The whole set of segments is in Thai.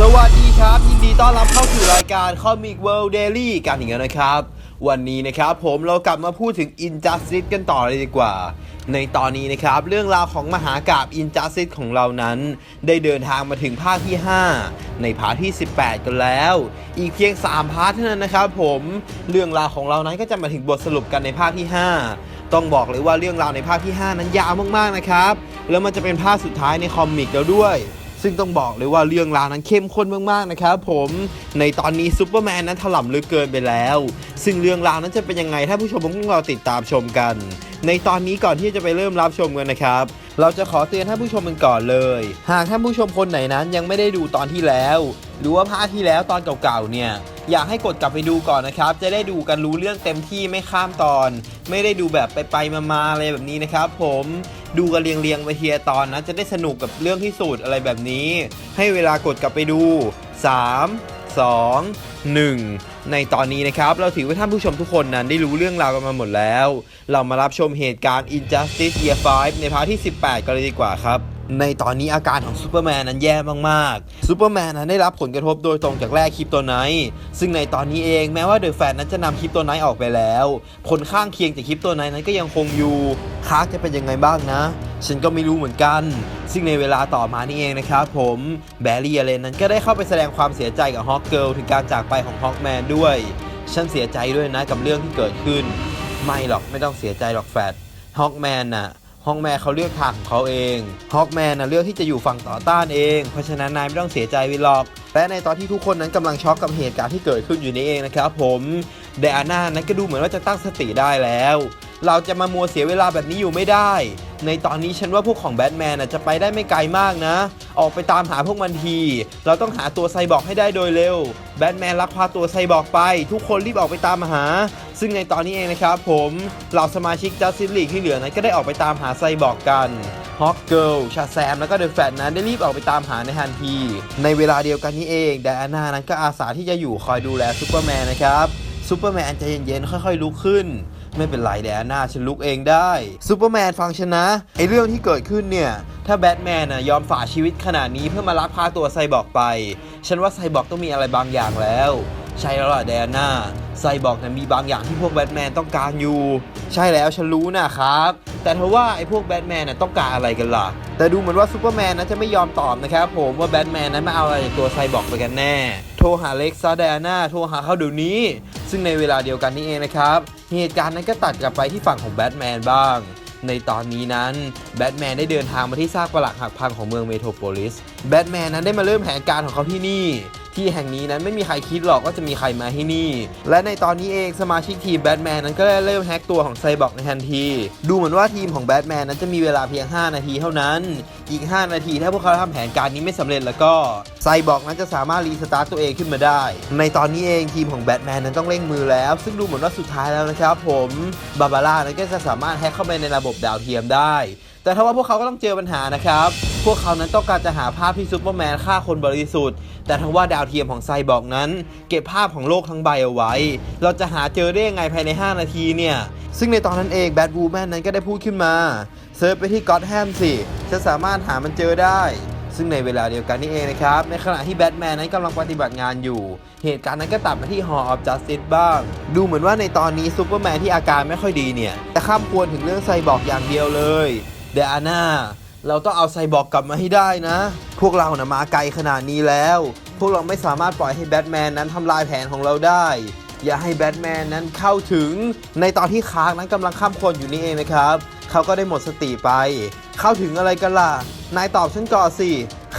สวัสดีครับ ยินดีต้อนรับเข้าสู่รายการ Comic World Daily กันอีกแล้วนะครับ วันนี้นะครับผมเรากลับมาพูดถึง Injustice กันต่อเลยดีกว่า ในตอนนี้นะครับ เรื่องราวของมหากราบ Injustice ของเรานั้น ได้เดินทางมาถึงภาคที่ 5 ในพาร์ทที่ 18 กันแล้ว อีกเพียง 3 พาร์ทเท่านั้นนะครับผมเรื่องราวของเรานั้นก็จะมาถึงบทสรุปกันในภาคที่ 5 ต้องบอกเลยว่าเรื่องราวในภาคที่ 5 นั้นยาวมากๆนะครับแล้วมันจะเป็นภาคสุดท้ายในคอมิกแล้วด้วย ซึ่งต้องบอกเลยว่าเรื่องราวนั้นเข้มข้นมากๆนะครับผมในตอนนี้ซูเปอร์แมนนั้นถล่มลึกเกินไปแล้ว ซึ่งเรื่องราวนั้นจะเป็นยังไงถ้าผู้ชมต้องรอติดตามชมกัน ในตอนนี้ก่อนที่จะไปเริ่มรับชมกันนะครับเราจะขอเตือนท่านผู้ชมกันก่อนเลย หากท่านผู้ชมคนไหนนั้นยังไม่ได้ดูตอนที่แล้ว หรือว่าภาคที่แล้วตอนเก่าๆเนี่ย อยากให้กดกลับไปดูก่อนนะครับ จะได้ดูกันรู้เรื่องเต็มที่ไม่ข้ามตอน ไม่ได้ดูแบบไปไปๆมาๆอะไรแบบนี้นะครับผมดูกันเรียงๆไปเทียตอนนะ จะได้สนุกกับเรื่องที่สุดอะไรแบบนี้ ให้เวลากดกลับไปดู 3 2 1 ในตอนนี้นะครับ เราถือว่าท่านผู้ชมทุกคนนั้นได้รู้เรื่องราวกันมาหมดแล้ว เรามารับชมเหตุการณ์ Injustice Year 5 ในพาร์ทที่ 18 กันเลยดีกว่าครับ ในตอนนี้อาการของซูเปอร์แมนนั้นแย่มากๆ ซูเปอร์แมนนั้นได้รับผลกระทบโดยตรงจากแร่คริปโตไนท์ ซึ่งในตอนนี้เองแม้ว่าเดอะแฟนนั้นจะนำคริปโตไนท์ออกไปแล้ว ผลข้างเคียงจากคริปโตไนท์นั้นก็ยังคงอยู่คาร์กจะเป็นยังไงบ้างนะ ฉันก็ไม่รู้เหมือนกัน ซึ่งในเวลาต่อมานี่เองนะครับผมแบร์รี่อเลนนั้นก็ได้เข้าไปแสดงความเสียใจกับฮอกเกิลถึงการจากไปของฮอกแมนด้วย ฉันเสียใจด้วยนะกับเรื่องที่เกิดขึ้น ไม่หรอกไม่ต้องเสียใจหรอกแฟดฮอกแมนน่ะ ฮอกแมนเขาเลือกทางของเขาเองฮอกแมนนะเลือกที่จะอยู่ฝั่งต่อต้านเอง เพราะฉะนั้นนายไม่ต้องเสียใจไปหรอกและในตอนที่ทุกคนนั้นกำลังช็อกกับเหตุการณ์ที่เกิดขึ้นอยู่นี้เองนะครับผมไดอาน่านั้นก็ดูเหมือนว่าจะตั้งสติได้แล้ว เราจะมามัวเสียเวลาแบบนี้อยู่ไม่ได้ ในตอนนี้ฉันว่าพวกของแบทแมนจะไปได้ไม่ไกลมากนะ ออกไปตามหาพวกมันที เราต้องหาตัวไซบอร์กให้ได้โดยเร็ว แบทแมนลักพาตัวไซบอร์กไป ทุกคนรีบออกไปตามหา ซึ่งในตอนนี้เองนะครับผมเหล่าสมาชิกจัสติสลีกที่เหลือนั้นก็ได้ออกไปตามหาไซบอร์กกันฮอกเกิลชาแซม แล้วก็เดอะแฟตนั้นได้รีบออกไปตามหาในทันที ในเวลาเดียวกันนี้เองไดอาน่านั้นก็อาสาที่จะอยู่คอยดูแลซูเปอร์แมนนะครับซูเปอร์แมนใจเย็นๆค่อยๆลุกขึ้น ไม่เป็นไรแดอาน่าฉันลุกเองได้ซูเปอร์แมนฟังฉันนะไอเรื่องที่เกิดขึ้นเนี่ย ถ้าแบทแมนนะยอมฝ่าชีวิตขนาดนี้เพื่อมาลักพาตัวไซบอร์กไป ฉันว่าไซบอร์กต้องมีอะไรบางอย่างแล้ว ใช่แล้วล่ะแดนน่าไซบอร์กนั้นมีบางอย่างที่พวกแบทแมนต้องการอยู่ ใช่แล้วฉันรู้นะครับ แต่ทว่าไอ้พวกแบทแมนน่ะต้องการอะไรกันล่ะ แต่ดูเหมือนว่าซูเปอร์แมนนั้นจะไม่ยอมตอบนะครับผมว่าแบทแมนนั้นมาเอาอะไรจากตัวไซบอร์กไปกันแน่ โทรหาเล็กซาแดน่าโทรหาเขาเดี๋ยวนี้ ซึ่งในเวลาเดียวกันนี้เองนะครับ เหตุการณ์นั้นก็ตัดกลับไปที่ฝั่งของแบทแมนบ้าง ในตอนนี้นั้น แบทแมนได้เดินทางมาที่ซากปรักหักพังของเมืองเมโทรโพลิส แบทแมนนั้นได้มาเริ่มแผนการของเขาที่นี่ ที่แห่งนี้นั้นไม่มีใครคิดหรอกว่าจะมีใครมาที่นี่ และในตอนนี้เองสมาชิกทีมแบทแมนนั้นก็ได้เริ่มแฮกตัวของไซบอร์กในทันที ดูเหมือนว่าทีมของแบทแมนนั้นจะมีเวลาเพียง 5 นาทีเท่านั้น อีก 5 นาทีถ้าพวกเขาทำแผนการนี้ไม่สำเร็จแล้วก็ไซบอร์กนั้นจะสามารถรีสตาร์ตตัวเองขึ้นมาได้ ในตอนนี้เองทีมของแบทแมนนั้นต้องเร่งมือแล้ว ซึ่งดูเหมือนว่าสุดท้ายแล้วนะครับผมบาบาร่านั้นก็จะสามารถแฮกเข้าไปในระบบดาวเทียมได้แต่ถ้าว่าพวกเขาก็ต้องเจอปัญหานะครับ พวกเขานั้นต้องการจะหาภาพที่ซูเปอร์แมนฆ่าคนบริสุทธิ์ แต่ทั้งว่าดาวเทียมของไซบอร์กนั้น เก็บภาพของโลกทั้งใบเอาไว้ เราจะหาเจอได้ยังไงภายใน 5 นาทีเนี่ย ซึ่งในตอนนั้นเองแบทบูแมนนั้นก็ได้พูดขึ้นมาเซิร์ชไปที่ก็อตแฮมสิจะสามารถหามันเจอได้ซึ่งในเวลาเดียวกันนี่เองนะครับ ในขณะที่แบทแมนนั้นกำลังปฏิบัติงานอยู่ เหตุการณ์นั้นก็ตัดมาที่ Hall of Justice บ้าง ดูเหมือนว่าในตอนนี้ซูเปอร์แมนที่อาการไม่ค่อยดีเนี่ย จะข้ามควรถึงเรื่องไซบอร์กอย่างเดียวเลย เดอาน่าเราต้องเอาไซบอร์กกลับมาให้ได้นะ พวกเรานะมาไกลขนาดนี้แล้ว พวกเราไม่สามารถปล่อยให้แบทแมนนั้นทำลายแผนของเราได้ อย่าให้แบทแมนนั้นเข้าถึง ในตอนที่คาร์กนั้นกำลังข้ามคนอยู่นี่เองนะครับ เขาก็ได้หมดสติไป เข้าถึงอะไรกันล่ะ นายตอบฉันก่อนสิ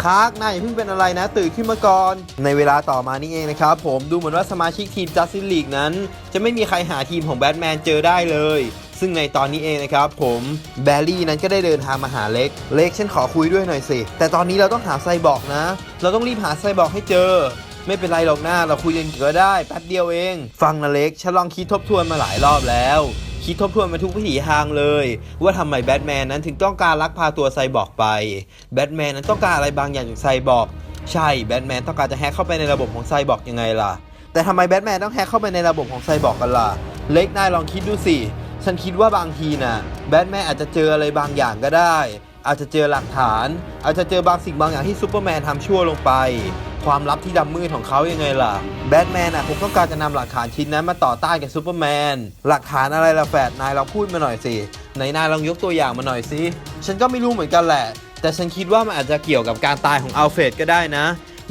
คาร์กนายอย่าเพิ่งเป็นอะไรนะ ตื่นขึ้นมาก่อน ในเวลาต่อมานี่เองนะครับผมดูเหมือนว่าสมาชิกทีมจัสติสลีกนั้น จะไม่มีใครหาทีมของแบทแมนเจอได้เลย ซึ่งในตอนนี้เองนะครับผมแบลลี่นั้นก็ได้เดินทางมาหาเล็ก เล็กฉันขอคุยด้วยหน่อยสิ แต่ตอนนี้เราต้องหาไซบอร์กนะ เราต้องรีบหาไซบอร์กให้เจอ ไม่เป็นไรหรอกหน้าเราคุยกันก็ได้แป๊บเดียวเอง ฟังนะเล็กฉันลองคิดทบทวนมาหลายรอบแล้วคิดทบทวนมาทุกวิถีทางเลย ว่าทำไมแบทแมนนั้นถึงต้องการลักพาตัวไซบอร์กไป แบทแมนนั้นต้องการอะไรบางอย่างจากไซบอร์กใช่แบทแมนต้องการจะแฮกเข้าไปในระบบของไซบอร์กยังไงล่ะ แต่ทำไมแบทแมนต้องแฮกเข้าไปในระบบของไซบอร์กกันล่ะ เล็กนายลองคิดดูสิ ฉันคิดว่าบางทีน่ะแบทแมนอาจจะเจออะไรบางอย่างก็ได้ อาจจะเจอหลักฐาน อาจจะเจอบางสิ่งบางอย่างที่ซูเปอร์แมนทำชั่วลงไป ความลับที่ดำมืดของเขายังไงล่ะ แบทแมนอะคงต้องการจะนำหลักฐานชิ้นนั้นมาต่อต้านกับซูเปอร์แมน หลักฐานอะไรล่ะแฟดนายลองพูดมาหน่อยสิไหนนายลองยกตัวอย่างมาหน่อยสิ ฉันก็ไม่รู้เหมือนกันแหละ แต่ฉันคิดว่ามันอาจจะเกี่ยวกับการตายของอัลเฟรดก็ได้นะ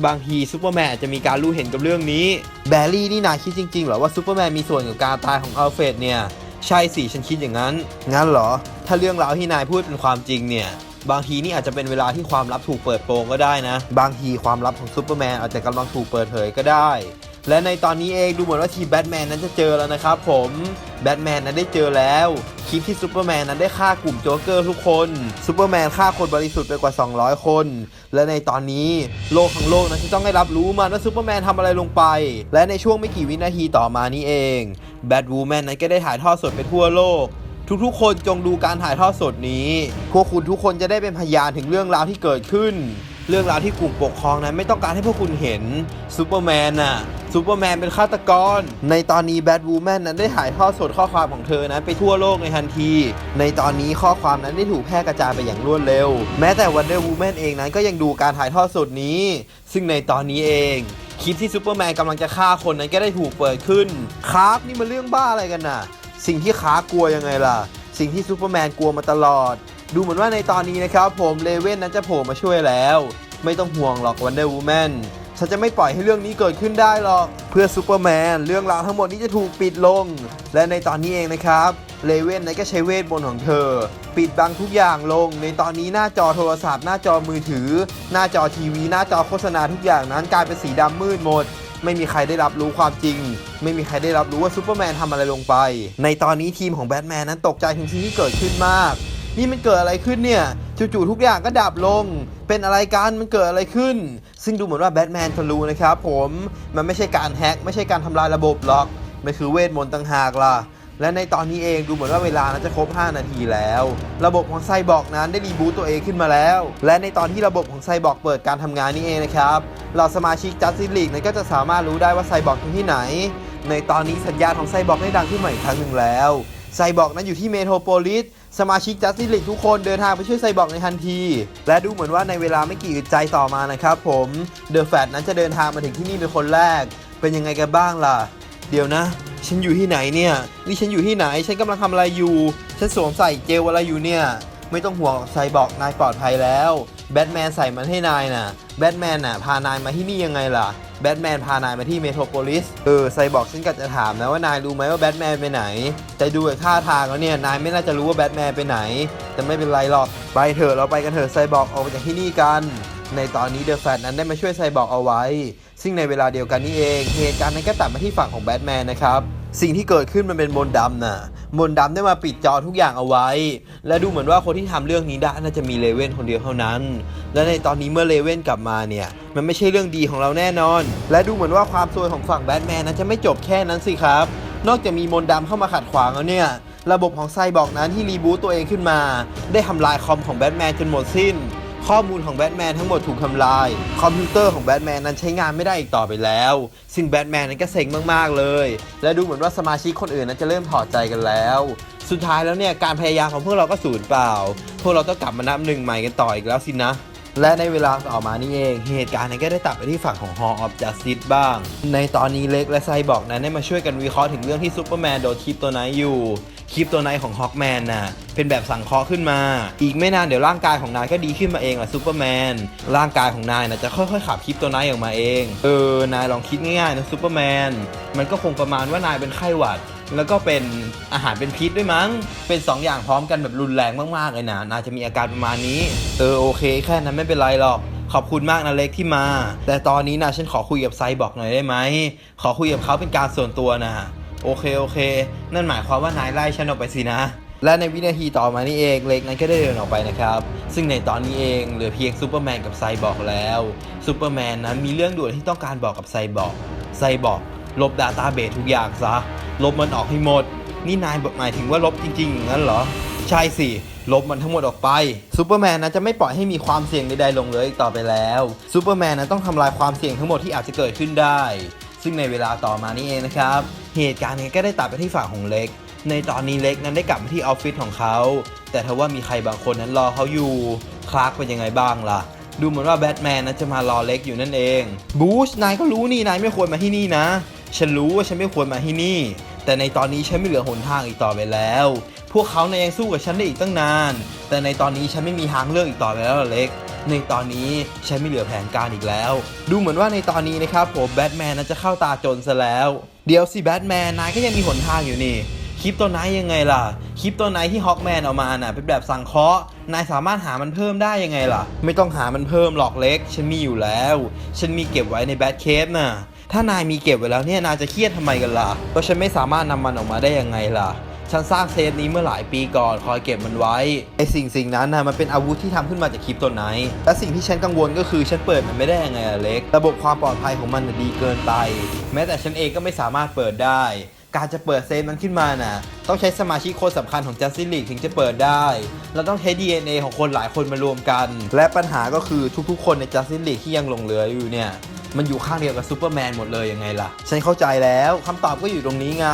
บางทีซูเปอร์แมนอาจจะมีการรู้เห็นกับเรื่องนี้ แบร์รี่นี่นายคิดจริงๆเหรอว่าซูเปอร์แมนมีส่วนกับการตายของอัลเฟรดเนี่ย ใช่สิฉันคิดอย่างนั้น งั้นเหรอ ถ้าเรื่องราวที่นายพูดเป็นความจริงเนี่ย บางทีนี่อาจจะเป็นเวลาที่ความลับถูกเปิดโปงก็ได้นะ บางทีความลับของซูเปอร์แมนอาจจะกำลังถูกเปิดเผยก็ได้ และในตอนนี้เองดูเหมือนว่าทีมแบทแมนนั้นจะเจอแล้วนะครับผมแบทแมนนั้นได้เจอแล้วคลิปที่ซูเปอร์แมนนั้นได้ฆ่ากลุ่มโจ๊กเกอร์ทุกคนซูเปอร์แมนฆ่าคนบริสุทธิ์ไปกว่า 200 คน และในตอนนี้โลกทั้งโลกนั้นจะต้องได้รับรู้มันว่าซูเปอร์แมนทำอะไรลงไป และในช่วงไม่กี่วินาทีต่อมานี้เองแบทวูแมนนั้นก็ได้ถ่ายทอดสดไปทั่วโลกทุกๆ คนจงดูการถ่ายทอดสดนี้ พวกคุณทุกคนจะได้เป็นพยานถึงเรื่องราวที่เกิดขึ้น เรื่องราวที่กลุ่มปกครองนั้นไม่ต้องการให้พวกคุณเห็นซูเปอร์แมนน่ะซูเปอร์แมนเป็นฆาตกร ในตอนนี้แบทวูแมนนั้นได้ถ่ายทอดสดข้อความของเธอนั้นไปทั่วโลกในทันที ในตอนนี้ข้อความนั้นได้ถูกแพร่กระจายไปอย่างรวดเร็ว แม้แต่วันเดอร์วูแมนเองนั้นก็ยังดูการถ่ายทอดสดนี้ ซึ่งในตอนนี้เองคลิปที่ซูเปอร์แมนกำลังจะฆ่าคนนั้นก็ได้ถูกเปิดขึ้นครับนี่มันเรื่องบ้าอะไรกันน่ะ สิ่งที่ค้ากลัวยังไงล่ะ สิ่งที่ซูเปอร์แมนกลัวมาตลอด ดูเหมือนว่าในตอนนี้นะครับผมเลเว่นนั้นจะโผล่มาช่วยแล้ว ไม่ต้องห่วงหรอกวันเดอร์วูแมนฉันจะไม่ปล่อยให้เรื่องนี้เกิดขึ้นได้หรอก เพื่อซูเปอร์แมนเรื่องราวทั้งหมดนี้จะถูกปิดลง และในตอนนี้เองนะครับเลเว่นนั้นก็ใช้เวทมนต์ของเธอ ปิดบังทุกอย่างลง ในตอนนี้หน้าจอโทรศัพท์ หน้าจอมือถือ หน้าจอทีวี หน้าจอโฆษณาทุกอย่างนั้นกลายเป็นสีดำมืดหมดไม่มีใครได้รับรู้ความจริง ไม่มีใครได้รับรู้ว่าซูเปอร์แมนทำอะไรลงไป ในตอนนี้ทีมของแบทแมนนั้นตกใจถึงสิ่งที่เกิดขึ้นมาก นี่มันเกิดอะไรขึ้นเนี่ย จู่ๆทุกอย่างก็ดับลง เป็นอะไรกัน มันเกิดอะไรขึ้น ซึ่งดูเหมือนว่าแบทแมนจะรู้นะครับผม มันไม่ใช่การแฮ็ก ไม่ใช่การทำลายระบบหรอก มันคือเวทมนต์ต่างหากล่ะ และในตอนนี้เองดูเหมือนว่าเวลานั้นจะครบ 5 นาทีแล้ว ระบบของไซบอร์กนั้นได้รีบูตตัวเองขึ้นมาแล้ว และในตอนที่ระบบของไซบอร์กเปิดการทำงานนี่เองนะครับ เราสมาชิกจัสติลีกนั้นก็จะสามารถรู้ได้ว่าไซบอร์กอยู่ที่ไหน ในตอนนี้สัญญาณของไซบอร์กได้ดังขึ้นมาอีกครั้งหนึ่งแล้ว ไซบอร์กนั้นอยู่ที่เมโทรโพลิสสมาชิกจัสติลีกทุกคนเดินทางไปช่วยไซบอร์กในทันที และดูเหมือนว่าในเวลาไม่กี่อึดใจต่อมานะครับผมเดอะแฟตนั้นจะเดินทางมาถึงที่นี่เป็นคนแรก เป็นยังไงกันบ้างล่ะ เดี๋ยวนะ ฉันอยู่ที่ไหนเนี่ยนี่ฉันอยู่ที่ไหนฉันกำลังทำอะไรอยู่ ฉันสวมใส่เจลอะไรอยู่เนี่ย ไม่ต้องห่วงไซบอร์กนายปลอดภัยแล้วแบทแมนใส่มันให้นายน่ะ แบทแมนน่ะพานายมาที่นี่ยังไงล่ะ แบทแมนพานายมาที่เมโทรโพลิส เออไซบอร์กฉันก็จะถามนะว่านายรู้ไหมว่าแบทแมนไปไหน แต่ดูจากท่าทางแล้วเนี่ย นายไม่น่าจะรู้ว่าแบทแมนไปไหน แต่ไม่เป็นไรหรอก ไปเถอะเราไปกันเถอะไซบอร์กออกไปจากที่นี่กัน ในตอนนี้เดอะแฟตนั้นได้มาช่วยไซบอร์กเอาไว้ ซึ่งในเวลาเดียวกันนี้เอง เหตุการณ์นั้นก็ตัดมาที่ฝั่งของแบทแมนนะครับ สิ่งที่เกิดขึ้นมันเป็นมนต์ดำน่ะ มนต์ดำได้มาปิดจอทุกอย่างเอาไว้ และดูเหมือนว่าคนที่ทำเรื่องนี้ได้น่าจะมีเลเว่นคนเดียวเท่านั้น และในตอนนี้เมื่อเลเว่นกลับมาเนี่ย มันไม่ใช่เรื่องดีของเราแน่นอน และดูเหมือนว่าความซวยของฝั่งแบทแมนนั้นจะไม่จบแค่นั้นสิครับ นอกจากมีมนต์ดำเข้ามาขัดขวางแล้วเนี่ย ระบบของไซบอร์กนั้นที่รีบูตตัวเองขึ้นมา ได้ทำลายคอมของแบทแมนจนหมดสิ้น ข้อมูลของแบทแมนทั้งหมดถูกทำลาย คอมพิวเตอร์ของแบทแมนนั้นใช้งานไม่ได้อีกต่อไปแล้ว ซึ่งแบทแมนนั้นก็เซ็งมาก ๆ เลย และดูเหมือนว่าสมาชิกคนอื่นนั้นจะเริ่มถอดใจกันแล้ว สุดท้ายแล้วเนี่ยการพยายามของพวกเราก็สูญเปล่า พวกเราต้องกลับมานับหนึ่งใหม่กันต่ออีกแล้วสินะและในเวลาต่อมานี่เอง เหตุการณ์นั้นก็ได้ตัดไปที่ฝั่งของ Hall of Justice บ้าง ในตอนนี้เล็กและไซบอกนั้นได้มาช่วยกันวิเคราะห์ถึงเรื่องที่ซูเปอร์แมนโดนคลิปตัวไนท์อยู่ คลิปตัวไนของฮอ k แมนน่ะเป็นแบบสังเคราะห์ขึ้นมา อีกไม่นานเดี๋ยวร่างกายของนายก็ดีขึ้นมาเองแหละซูเปอร์แมนร่างกายของนายน่ะจะค่อยๆขับคลิปตัวไนออกมาเองเออนายลองคิดง่ายๆนะซูเปอร์แมนมันก็คงประมาณว่านายเป็นไข้หวัด แล้วก็เป็นอาหารเป็นพิษด้วยมั้ง เป็น 2 อย่างพร้อมกันแบบรุนแรงมากๆเลยนะนายจะมีอาการประมาณนี้เออโอเค แค่นั้นไม่เป็นไรหรอกขอบคุณมากนะเล็กที่มา แต่ตอนนี้นะฉันขอคุยกับไซบอกหน่อยได้ไหม ขอคุยกับเขาเป็นการส่วนตัวนะ โอเคโอเค นั่นหมายความว่านายไล่ฉันออกไปสินะ และในวินาทีต่อมานี่เองเล็กนั้นก็ได้เดินออกไปนะครับ ซึ่งในตอนนี้เองเหลือเพียงซูเปอร์แมนกับไซบอร์กแล้วซูเปอร์แมนนั้นมีเรื่องด่วนที่ต้องการบอกกับไซบอร์กไซบอร์กลบดาต้าเบสทุกอย่างซะ ลบมันออกให้หมด นี่นายหมายถึงว่าลบจริงๆอย่างนั้นเหรอ ใช่สิ ลบมันทั้งหมดออกไปซูเปอร์แมนนั้นจะไม่ปล่อยให้มีความเสี่ยงใดๆลงเหลยอีกต่อไปแล้วซูเปอร์แมนนั้นต้องทำลายความเสี่ยงทั้งหมดที่อาจจะเกิดขึ้นได้ ซึ่งในเวลาต่อมานี้เองนะครับ เหตุการณ์นี้ก็ได้ตัดไปที่ฝั่งของเล็ก ในตอนนี้เล็กนั้นได้กลับมาที่ออฟฟิศของเขา แต่ทว่ามีใครบางคนนั้นรอเขาอยู่ คลาร์กเป็นยังไงบ้างล่ะ ดูเหมือนว่าแบทแมนนะจะมารอเล็กอยู่นั่นเอง บูชนายก็รู้นี่นายไม่ควรมาที่นี่นะ ฉันรู้ว่าฉันไม่ควรมาที่นี่ แต่ในตอนนี้ฉันไม่เหลือหนทางอีกต่อไปแล้ว พวกเขาเนี่ยยังสู้กับฉันได้อีกตั้งนาน แต่ในตอนนี้ฉันไม่มีทางเลือกอีกต่อไปแล้วเล็ก ในตอนนี้ฉันไม่เหลือแผนการอีกแล้ว ดูเหมือนว่าในตอนนี้นะครับผมแบทแมนน่าจะเข้าตาจนซะแล้ว เดี๋ยวสิแบทแมนนายก็ยังมีหนทางอยู่นี่คลิปตัวไหนยังไงล่ะ คลิปตัวไหนที่ฮอ k แมนเอามาน่ะเป็นแบบสั่งเคาะนายสามารถหามันเพิ่มได้ยังไงล่ะ ไม่ต้องหามันเพิ่มหรอกเล็ก ฉันมีอยู่แล้ว ฉันมีเก็บไว้ในแบทเคสน่ะ ถ้านายมีเก็บไว้แล้วเนี่ยนายจะเครียดทำไมกันล่ะ เพราะฉันไม่สามารถนำมันออกมาได้ยังไงล่ะ ฉันสร้างเซฟนี้เมื่อหลายปีก่อนคอยเก็บมันไว้ไอสิ่งสิ่งนั้นนะมันเป็นอาวุธที่ทำขึ้นมาจากคลิปตัวไหนและสิ่งที่ฉันกังวลก็คือฉันเปิดมันไม่ได้ยังไงเล็ก ระบบความปลอดภัยของมันดีเกินไป แม้แต่ฉันเองก็ไม่สามารถเปิดได้ การจะเปิดเซฟมันขึ้นมาน่ะต้องใช้สมาชิกคนสำคัญของ Justice League ถึงจะเปิดได้ เราต้องใช้ DNA ของคนหลายคนมารวมกัน และปัญหาก็คือทุกๆ คนใน Justice League ที่ยังหลงเหลืออยู่เนี่ย มันอยู่ข้างเดียวกับซูเปอร์แมนหมดเลยยังไงล่ะ ฉันเข้าใจแล้วคำตอบก็อยู่ตรงนี้ไง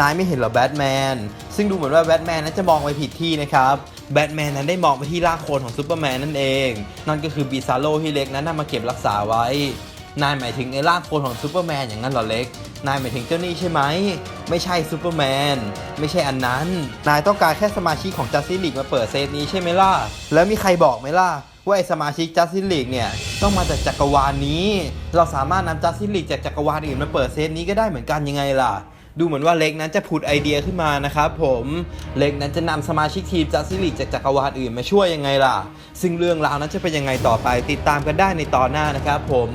นายไม่เห็นหรอแบทแมน ซึ่งดูเหมือนว่าแบทแมนนั้นจะมองไปผิดที่นะครับ แบทแมนนั้นได้มองไปที่ร่างโคลนของซูเปอร์แมนนั่นเอง นั่นก็คือบีซาโลที่เล็กนั้นนำมาเก็บรักษาไว้ นายหมายถึงไอ้ร่างโคลนของซูเปอร์แมนอย่างนั้นหรอเล็ก นายหมายถึงเจ้านี่ใช่ไหม ไม่ใช่ซูเปอร์แมน ไม่ใช่อันนั้น นายต้องการแค่สมาชิกของจัสติลีกมาเปิดเซฟนี้ใช่ไหมล่ะ แล้วมีใครบอกไหมล่ะ ว่าไอสมาชิกจัสติลีกเนี่ยต้องมาจากจักรวาลนี้ เราสามารถนำจัสติลีกจากจักรวาลอื่นมาเปิดเซฟนี้ก็ได้เหมือนกันยังไงล่ะ ดูเหมือนว่าเล็กนั้นจะผุดไอเดียขึ้นมานะครับผมเล็กนั้นจะนำสมาชิกทีมจัสติลีกจากจักรวาลอื่นมาช่วยยังไงล่ะ ซึ่งเรื่องราวนั้นจะเป็นยังไงต่อไปติดตามกันได้ในตอนหน้านะครับผม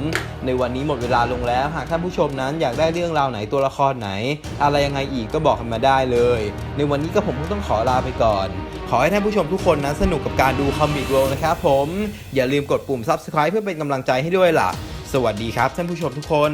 ในวันนี้หมดเวลาลงแล้ว หากท่านผู้ชมนั้นอยากได้เรื่องราวไหนตัวละครไหน อะไรยังไงอีกก็บอกกันมาได้เลย ในวันนี้ก็ผมคงต้องขอลาไปก่อน อให้ท่านผู้ชมทุกคนนั้นสนุกกับการดูคอมิกโรนะครับผม อย่าลืมกดปุ่ม subscribe เพื่อเป็นกำลังใจให้ด้วยล่ะ สวัสดีครับท่านผู้ชมทุกคน